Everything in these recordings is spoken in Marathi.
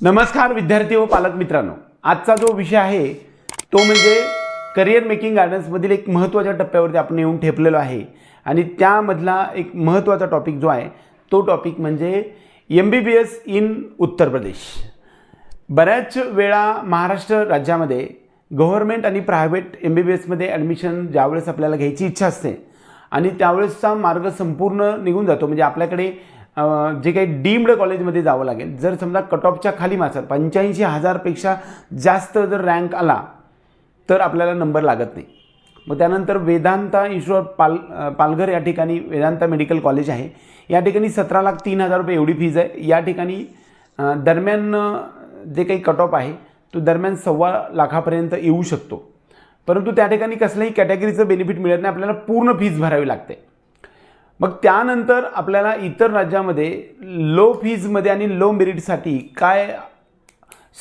नमस्कार विद्यार्थी व पालक मित्रांनो. आजचा जो विषय आहे तो म्हणजे करिअर मेकिंग गार्डन्समधील एक महत्त्वाच्या टप्प्यावरती आपण येऊन ठेपलेलो आहे. आणि त्यामधला एक महत्त्वाचा टॉपिक जो आहे तो टॉपिक म्हणजे M B B S in Uttar Pradesh. बऱ्याच वेळा महाराष्ट्र राज्यामध्ये गव्हर्मेंट आणि प्रायव्हेट एम बी बी एसमध्ये ॲडमिशन ज्यावेळेस आपल्याला घ्यायची इच्छा असते आणि त्यावेळेसचा मार्ग संपूर्ण निघून जातो. म्हणजे आपल्याकडे जे काही डीम्ड कॉलेजमध्ये जावं लागेल. जर समजा कट ऑफच्या खाली मासर पंच्याऐंशी हजारपेक्षा जास्त जर रँक आला तर आपल्याला नंबर लागत नाही. मग त्यानंतर वेदांता ईश्वर पाल पालघर या ठिकाणी वेदांता मेडिकल कॉलेज आहे. या ठिकाणी सतरा लाख तीन हजार रुपये एवढी फीज आहे. या ठिकाणी दरम्यान जे काही कट ऑफ आहे तो दरम्यान सव्वा लाखापर्यंत येऊ शकतो. परंतु त्या ठिकाणी कसल्याही कॅटेगरीचं बेनिफिट मिळत नाही. आपल्याला पूर्ण फीज भरावी लागते. मग त्यानंतर आपल्याला इतर राज्यामध्ये लो फीजमध्ये आणि लो मेरिटसाठी काय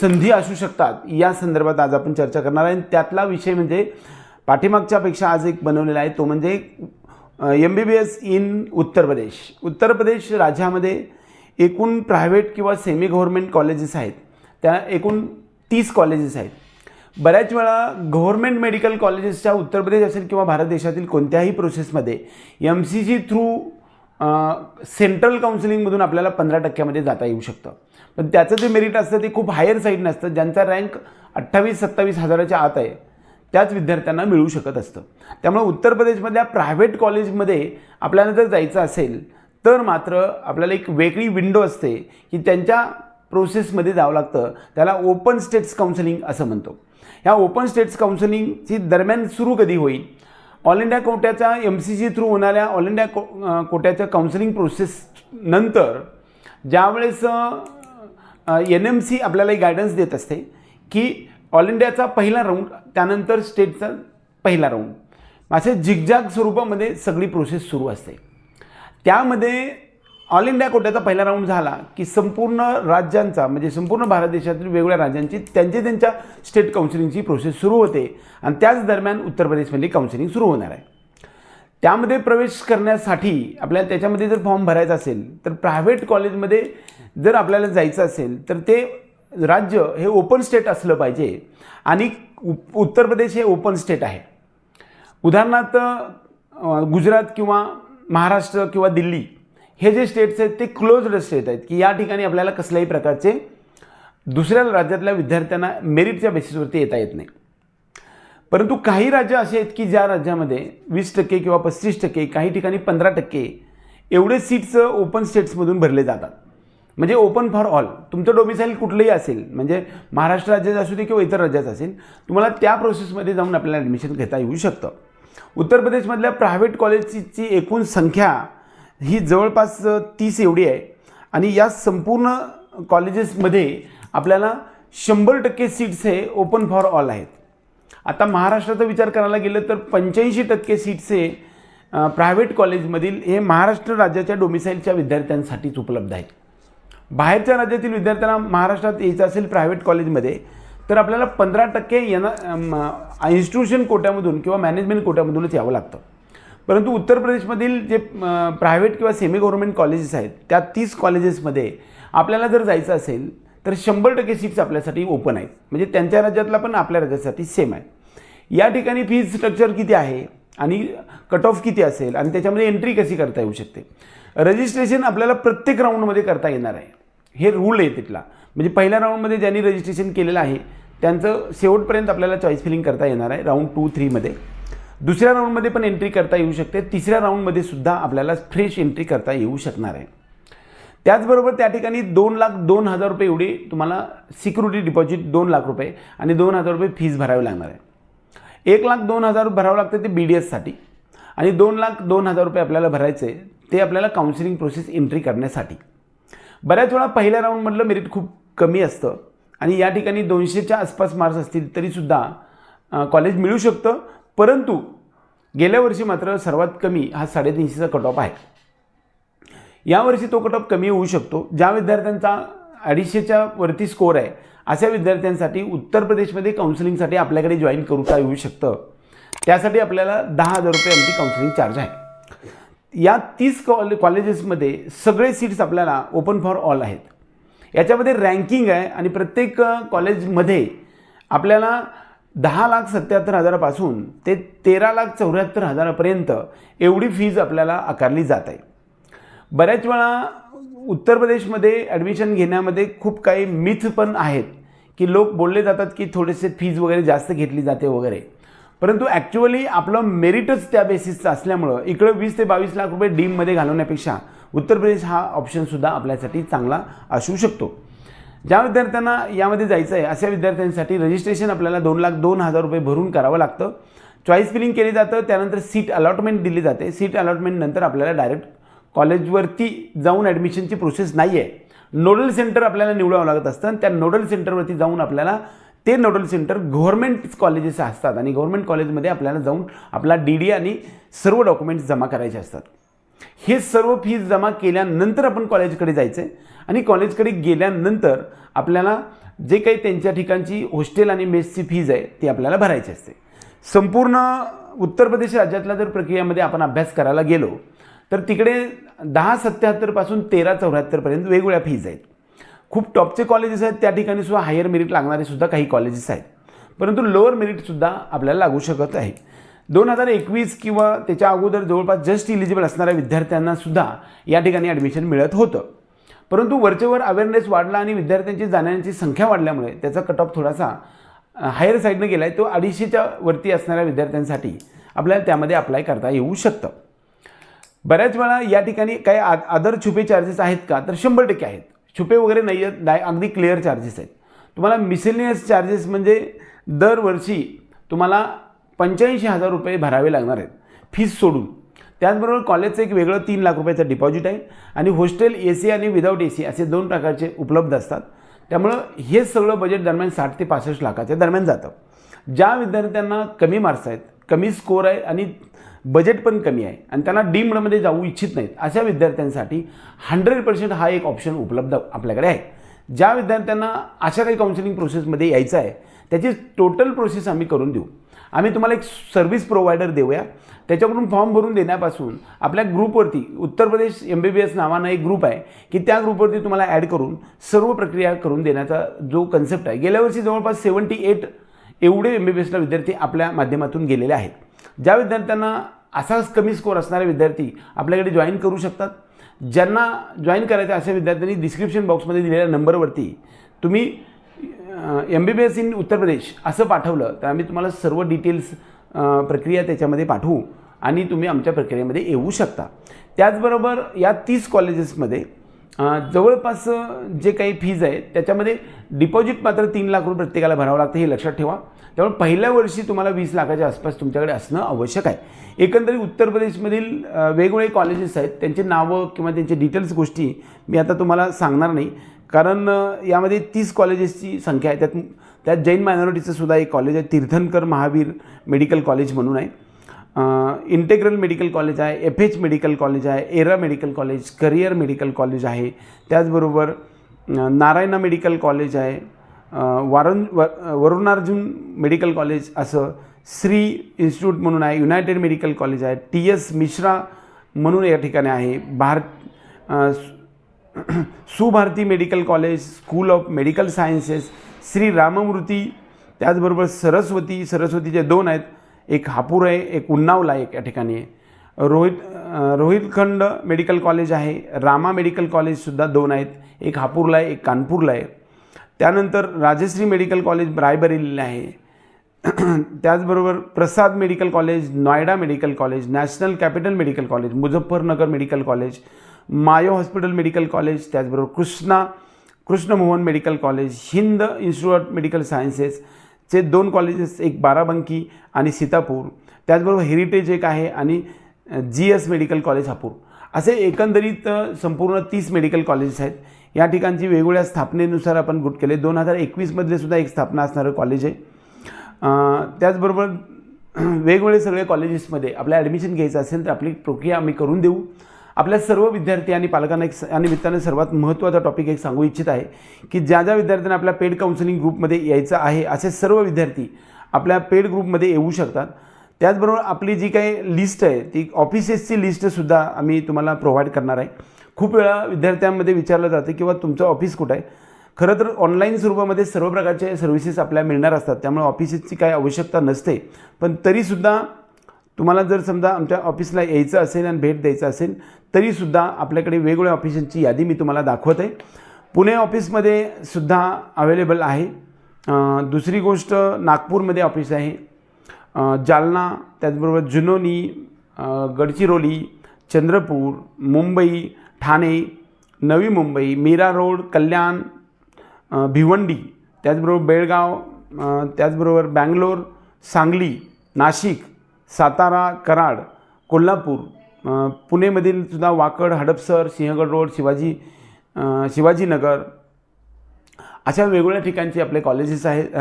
संधी असू शकतात? या संदर्भात आज आपण चर्चा करणार आहे. आणि त्यातला विषय म्हणजे पाठीमागच्यापेक्षा आज एक बनवलेला आहे. तो म्हणजे M B B S in Uttar Pradesh. Uttar प्रदेश राज्यामध्ये एकूण प्रायव्हेट किंवा सेमी गव्हर्मेंट कॉलेजेस आहेत. त्या एकूण तीस कॉलेजेस आहेत. बऱ्याच वेळा गव्हर्मेंट मेडिकल कॉलेजेसच्या उत्तर प्रदेश असेल किंवा भारत देशातील कोणत्याही प्रोसेसमध्ये M C G through central काउन्सिलिंगमधून आपल्याला पंधरा टक्क्यामध्ये जाता येऊ शकतं. पण त्याचं जे मेरिट असतं ते खूप हायर साईड नसतं ज्यांचा रँक अठ्ठावीस सत्तावीस हजाराच्या आत आहे त्याच विद्यार्थ्यांना मिळू शकत असतं. त्यामुळे उत्तर प्रदेशमधल्या प्रायव्हेट कॉलेजमध्ये आपल्याला जर जायचं असेल तर मात्र आपल्याला एक वेगळी विंडो असते की त्यांच्या प्रोसेसमध्ये जावं लागतं. त्याला ओपन स्टेट्स काउन्सिलिंग असं म्हणतो. ह्या ओपन स्टेट्स काउन्सिलिंगची दरम्यान सुरू कधी होईल? ऑल इंडिया कोट्याच्या एम सी सी थ्रू होणाऱ्या ऑल इंडिया को कोट्याच्या काउन्सिलिंग प्रोसेस नंतर ज्यावेळेस एन एम सी आपल्याला गायडन्स देत असते की ऑल इंडियाचा पहिला राऊंड त्यानंतर स्टेटचा पहिला राऊंड असे झिगझॅग स्वरूपामध्ये सगळी प्रोसेस सुरू असते. त्यामध्ये ऑल इंडिया कोट्याचा पहिला राऊंड झाला की संपूर्ण राज्यांचा म्हणजे संपूर्ण भारत देशातील वेगवेगळ्या राज्यांची त्यांचे त्यांच्या स्टेट काउन्सिलिंगची प्रोसेस सुरू होते. आणि त्याच दरम्यान उत्तर प्रदेशमधली काउन्सिलिंग सुरू होणार आहे. त्यामध्ये प्रवेश करण्यासाठी आपल्याला त्याच्यामध्ये जर फॉर्म भरायचा असेल तर प्रायव्हेट कॉलेजमध्ये जर आपल्याला जायचं असेल तर ते राज्य हे ओपन स्टेट असलं पाहिजे. आणि उ- उत्तर प्रदेश हे ओपन स्टेट आहे. उदाहरणार्थ गुजरात किंवा महाराष्ट्र किंवा दिल्ली हे जे स्टेट्स आहेत ते क्लोज्ड स्टेट आहेत की या ठिकाणी आपल्याला कसल्याही प्रकारचे दुसऱ्या राज्यातल्या विद्यार्थ्यांना मेरिटच्या बेसिसवरती येता येत नाही. परंतु काही राज्य असे आहेत की ज्या राज्यामध्ये वीस टक्के किंवा पस्तीस टक्के काही ठिकाणी पंधरा टक्के एवढे सीट्स ओपन स्टेट्समधून भरले जातात. म्हणजे ओपन फॉर ऑल तुमचं डोमिसाईल कुठलंही असेल म्हणजे महाराष्ट्र राज्याचं असू दे किंवा इतर राज्याचं असेल तुम्हाला त्या प्रोसेसमध्ये जाऊन आपल्याला ॲडमिशन घेता येऊ शकतं. उत्तर प्रदेशमधल्या प्रायव्हेट कॉलेजची एकूण संख्या ही जवळपास तीस एवढी आहे. आणि या संपूर्ण कॉलेजेसमध्ये आपल्याला शंभर टक्के सीट्स हे ओपन फॉर ऑल आहेत. आता महाराष्ट्राचा विचार करायला गेलं तर पंच्याऐंशी टक्के सीट्स हे प्रायव्हेट कॉलेजमधील हे महाराष्ट्र राज्याच्या डोमिसाईलच्या विद्यार्थ्यांसाठीच उपलब्ध आहेत. बाहेरच्या राज्यातील विद्यार्थ्यांना महाराष्ट्रात यायचं असेल प्रायव्हेट कॉलेजमध्ये तर आपल्याला पंधरा टक्के यांना इन्स्टिट्यूशन कोट्यामधून किंवा मॅनेजमेंट कोट्यामधूनच यावं लागतं. परंतु उत्तर प्रदेशमधील जे प्रायव्हेट किंवा सेमी गव्हर्नमेंट कॉलेजेस आहेत त्या तीस कॉलेजेसमध्ये आपल्याला जर जायचं असेल तर शंभर टक्के सीट्स आपल्यासाठी ओपन आहेत. म्हणजे त्यांच्या राज्यातला पण आपल्या राज्यासाठी सेम आहे. या ठिकाणी फीज स्ट्रक्चर किती आहे आणि कट ऑफ किती असेल आणि त्याच्यामध्ये एंट्री कशी करता येऊ शकते? रजिस्ट्रेशन आपल्याला प्रत्येक राऊंडमध्ये करता येणार आहे. हे रूल आहे तिथला. म्हणजे पहिल्या राऊंडमध्ये ज्यांनी रजिस्ट्रेशन केलेलं आहे त्यांचं शेवटपर्यंत आपल्याला चॉईस फिलिंग करता येणार आहे राऊंड टू थ्रीमध्ये दुसऱ्या राऊंडमध्ये पण एंट्री करता येऊ शकते. तिसऱ्या राऊंडमध्ये सुद्धा आपल्याला फ्रेश एंट्री करता येऊ शकणार आहे. त्याचबरोबर त्या ठिकाणी दोन लाख दोन हजार रुपये एवढी तुम्हाला सिक्युरिटी डिपॉझिट दोन लाख रुपये आणि दोन हजार रुपये फीज भरावी लागणार आहे. एक लाख दोन हजार भरावं लागतं ते बी डी एससाठी आणि दोन लाख दोन हजार रुपये आपल्याला भरायचे ते आपल्याला काउन्सिलिंग प्रोसेस एंट्री करण्यासाठी. बऱ्याच वेळा पहिल्या राऊंडमधलं मेरिट खूप कमी असतं आणि या ठिकाणी दोनशेच्या आसपास मार्क्स असतील तरीसुद्धा कॉलेज मिळू शकतं. परंतु गेल्या वर्षी मात्र सर्वात कमी हा साडेतीनशेचा कट ऑफ आहे. यावर्षी तो कट ऑफ कमी होऊ शकतो. ज्या विद्यार्थ्यांचा अडीचशेच्या वरती स्कोर आहे अशा विद्यार्थ्यांसाठी उत्तर प्रदेशमध्ये काउन्सिलिंगसाठी आपल्याकडे जॉईन करूता येऊ शकतं. त्यासाठी आपल्याला दहा हजार रुपये आमची काउन्सिलिंग चार्ज आहे. या तीस कॉले कॉलेजेसमध्ये सगळे सीट्स आपल्याला ओपन फॉर ऑल आहेत. याच्यामध्ये रँकिंग आहे आणि प्रत्येक कॉलेजमध्ये आपल्याला दहा लाख सत्याहत्तर हजारापासून ते तेरा लाख चौऱ्याहत्तर हजारापर्यंत एवढी फीज आपल्याला आकारली जात आहे. बऱ्याच वेळा उत्तर प्रदेशमध्ये ॲडमिशन घेण्यामध्ये खूप काही मिथ पण आहेत की लोक बोलले जातात की थोडेसे फीज वगैरे जास्त घेतली जाते वगैरे. परंतु ॲक्च्युअली आपलं मेरिटच त्या बेसिसचं असल्यामुळं इकडं वीस ते बावीस लाख रुपये डीममध्ये घालवण्यापेक्षा उत्तर प्रदेश हा ऑप्शनसुद्धा आपल्यासाठी चांगला असू शकतो. ज्या विद्यार्थ्यांना यामध्ये जायचं आहे अशा विद्यार्थ्यांसाठी रजिस्ट्रेशन आपल्याला दोन लाख दोन हजार रुपये भरून करावं लागतं. चॉईस फिलिंग केली जातं त्यानंतर सीट अलॉटमेंट दिली जाते. सीट अलॉटमेंट नंतर आपल्याला डायरेक्ट कॉलेजवरती जाऊन ॲडमिशनची प्रोसेस नाही आहे नोडल सेंटर आपल्याला निवडावं लागत असतं आणि त्या नोडल सेंटरवरती जाऊन आपल्याला ते नोडल सेंटर गव्हर्मेंट कॉलेजेस असतात. आणि गव्हर्मेंट कॉलेजमध्ये आपल्याला जाऊन आपला डी डी आणि सर्व डॉक्युमेंट्स जमा करायचे असतात. हे सर्व फीज जमा केल्यानंतर आपण कॉलेजकडे जायचं आहे आणि कॉलेजकडे गेल्यानंतर आपल्याला जे काही त्यांच्या ठिकाणची हॉस्टेल आणि मेसची फीज आहे ती आपल्याला भरायची असते. संपूर्ण उत्तर प्रदेश राज्यातल्या जर प्रक्रियामध्ये आपण अभ्यास करायला गेलो तर तिकडे दहा सत्याहत्तरपासून तेरा चौऱ्याहत्तरपर्यंत वेगवेगळ्या फीज आहेत. खूप टॉपचे कॉलेजेस आहेत त्या ठिकाणी सुद्धा हायर मेरिट लागणारे सुद्धा काही कॉलेजेस आहेत. परंतु लोअर मेरिटसुद्धा आपल्याला लागू शकत आहे. दोन हजार एकवीस किंवा त्याच्या अगोदर जवळपास जस्ट इलिजिबल असणाऱ्या विद्यार्थ्यांना सुद्धा या ठिकाणी ॲडमिशन मिळत होतं. परंतु वरचेवर अवेअरनेस वाढला आणि विद्यार्थ्यांची जाण्याची संख्या वाढल्यामुळे त्याचा कट ऑफ थोडासा हायर साईडनं गेला आहे तो अडीचशेच्या वरती असणाऱ्या विद्यार्थ्यांसाठी आपल्याला त्यामध्ये अप्लाय करता येऊ शकतं. बऱ्याच वेळा या ठिकाणी काही आद अदर छुपे चार्जेस आहेत का? तर शंभर टक्के आहेत. छुपे वगैरे नाही आहेत डाय अगदी क्लिअर चार्जेस आहेत. तुम्हाला मिसेलिनियस चार्जेस म्हणजे दरवर्षी तुम्हाला पंच्याऐंशी हजार रुपये भरावे लागणार आहेत. फीस सोडून. त्याचबरोबर कॉलेजचं एक वेगळं तीन लाख रुपयाचं डिपॉझिट आहे. आणि हॉस्टेल ए सी आणि विदाऊट ए सी असे दोन प्रकारचे उपलब्ध असतात. त्यामुळं हे सगळं बजेट दरम्यान साठ ते पासष्ट लाखाच्या दरम्यान जातं. ज्या विद्यार्थ्यांना कमी मार्क्स आहेत कमी स्कोर आहे आणि बजेट पण कमी आहे आणि त्यांना डीमडमध्ये जाऊ इच्छित नाहीत अशा विद्यार्थ्यांसाठी हंड्रेड पर्सेंट हा एक ऑप्शन उपलब्ध आपल्याकडे आहे. ज्या विद्यार्थ्यांना अशा काही काउन्सिलिंग प्रोसेसमध्ये यायचं आहे त्याची टोटल प्रोसेस आम्ही करून देऊ. आम्ही तुम्हाला एक सर्व्हिस प्रोव्हायडर देऊया. त्याच्याकडून फॉर्म भरून देण्यापासून आपल्या ग्रुपवरती Uttar Pradesh M B B S नावानं एक ग्रुप आहे की त्या ग्रुपवरती तुम्हाला ॲड करून सर्व प्रक्रिया करून देण्याचा जो कन्सेप्ट आहे. गेल्या वर्षी जवळपास सेवन्टी एट एवढे एम बी बी एसला विद्यार्थी आपल्या माध्यमातून गेलेले आहेत. ज्या विद्यार्थ्यांना असाच कमी स्कोर असणारे विद्यार्थी आपल्याकडे जॉईन करू शकतात. ज्यांना जॉईन करायचं अशा विद्यार्थ्यांनी डिस्क्रिप्शन बॉक्समध्ये दिलेल्या नंबरवरती तुम्ही M B B S in Uttar Pradesh असं पाठवलं तर आम्ही तुम्हाला सर्व डिटेल्स प्रक्रिया त्याच्यामध्ये पाठवू आणि तुम्ही आमच्या प्रक्रियेमध्ये येऊ शकता. त्याचबरोबर या तीस कॉलेजेसमध्ये जवळपास जे काही फीज आहे त्याच्यामध्ये डिपॉझिट मात्र तीन लाख रुपये प्रत्येकाला भरावं लागतं हे लक्षात ठेवा. त्यामुळे पहिल्या वर्षी तुम्हाला वीस लाखाच्या आसपास तुमच्याकडे असणं आवश्यक आहे. एकंदरीत उत्तर प्रदेशमधील वेगवेगळे कॉलेजेस आहेत त्यांची नावं किंवा त्यांचे डिटेल्स गोष्टी मी आता तुम्हाला सांगणार नाही. कारण यामध्ये तीस कॉलेजेसची संख्या आहे. त्यात त्यात जैन मायनॉरिटीचं सुद्धा एक कॉलेज आहे. तीर्थंकर महावीर मेडिकल कॉलेज म्हणून आहे. इंटेग्रल मेडिकल कॉलेज आहे. एफ एच मेडिकल कॉलेज आहे. Era medical college career medical college आहे. त्याचबरोबर नारायणा मेडिकल कॉलेज आहे. अ, वारुण व वरुणार्जुन मेडिकल कॉलेज असं श्री इन्स्टिट्यूट म्हणून आहे. युनायटेड मेडिकल कॉलेज आहे. टी एस मिश्रा म्हणून या ठिकाणी आहे. Bharat Subharti medical college school of medical sciences Shri Rammurti त्याचबरोबर सरस्वती सरस्वतीचे दोन आहेत. एक हापूर आहे एक उन्नावला एक या ठिकाणी. आहे रोहित रोहितखंड मेडिकल कॉलेज आहे. रामा मेडिकल कॉलेजसुद्धा दोन आहेत. एक हापूरला आहे एक कानपूरला आहे. त्यानंतर राजश्री मेडिकल कॉलेज रायबरेलीला आहे. त्याचबरोबर Prasad medical college Noida medical college national capital medical college Muzaffarnagar medical college Mayo hospital medical college त्याचबरोबर Krishna Krishnamohan medical college Hind institute of medical सायन्सेसचे दोन कॉलेजेस एक बाराबंकी आणि सीतापूर. त्याचबरोबर हेरिटेज एक आहे आणि G S medical college Hapur. असे एकंदरीत संपूर्ण तीस मेडिकल कॉलेजेस आहेत. या ठिकाणची वेगवेगळ्या स्थापनेनुसार आपण गुट केले. दोन हजार एकवीसमधले सुद्धा एक स्थापना असणारं कॉलेज आहे. त्याचबरोबर वेगवेगळे सगळे कॉलेजेसमध्ये आपल्या ॲडमिशन घ्यायचं असेल तर आपली प्रक्रिया आम्ही करून देऊ. आपल्या सर्व विद्यार्थी आणि पालकांना एक स- या निमित्ताने सर्वात महत्त्वाचा टॉपिक एक सांगू इच्छित आहे की ज्या ज्या विद्यार्थ्यांना आपल्या पेड काउन्सिलिंग ग्रुपमध्ये यायचं आहे असे सर्व विद्यार्थी आपल्या पेड ग्रुपमध्ये येऊ शकतात. त्याचबरोबर आपली जी काही लिस्ट आहे ती ऑफिसेसची लिस्टसुद्धा आम्ही तुम्हाला प्रोव्हाइड करणार आहे. खूप वेळा विद्यार्थ्यांमध्ये विचारलं जातं किंवा तुमचं ऑफिस कुठं आहे? खरं तर ऑनलाईन स्वरूपामध्ये सर्व प्रकारचे सर्व्हिसेस आपल्याला मिळणार असतात. त्यामुळे ऑफिसेसची काही आवश्यकता नसते. पण तरीसुद्धा तुम्हाला जर समजा आमच्या ऑफिसला यायचं असेल आणि भेट द्यायचं असेल तरीसुद्धा आपल्याकडे वेगवेगळ्या ऑफिसांची यादी मी तुम्हाला दाखवत आहे पुणे ऑफिसमध्ये सुद्धा अवेलेबल आहे. दुसरी गोष्ट नागपूरमध्ये ऑफिस आहे. जालना त्याचबरोबर जुनोनी गडचिरोली चंद्रपूर मुंबई ठाणे नवी मुंबई मीरा रोड कल्याण भिवंडी त्याचबरोबर बेळगाव त्याचबरोबर बँगलोर सांगली नाशिक सातारा कराड कोल्हापूर पुणेमधील सुद्धा वाकड हडपसर सिंहगड रोड शिवाजी शिवाजीनगर अशा वेगवेगळ्या ठिकाणचे आपले कॉलेजेस आहेत.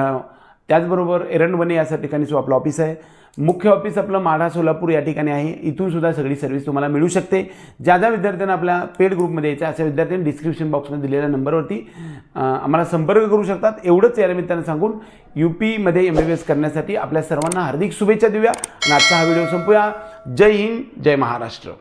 त्याचबरोबर एरंडवणे या ठिकाणी जो आपलं ऑफिस आहे. मुख्य ऑफिस आपलं माढा सोलापूर या ठिकाणी आहे. इथून सुद्धा सगळी सर्व्हिस तुम्हाला मिळू शकते. ज्या ज्या विद्यार्थ्यांना आपल्या पेड ग्रुपमध्ये यायचं अशा विद्यार्थ्यांनी डिस्क्रिप्शन बॉक्समध्ये दिलेल्या नंबरवरती आम्हाला संपर्क करू शकतात. एवढंच या निमित्तानं सांगून यू पीमध्ये एम बी बी एस करण्यासाठी आपल्या सर्वांना हार्दिक शुभेच्छा देऊया. आणि आजचा हा व्हिडिओ संपूया. जय हिंद जय महाराष्ट्र.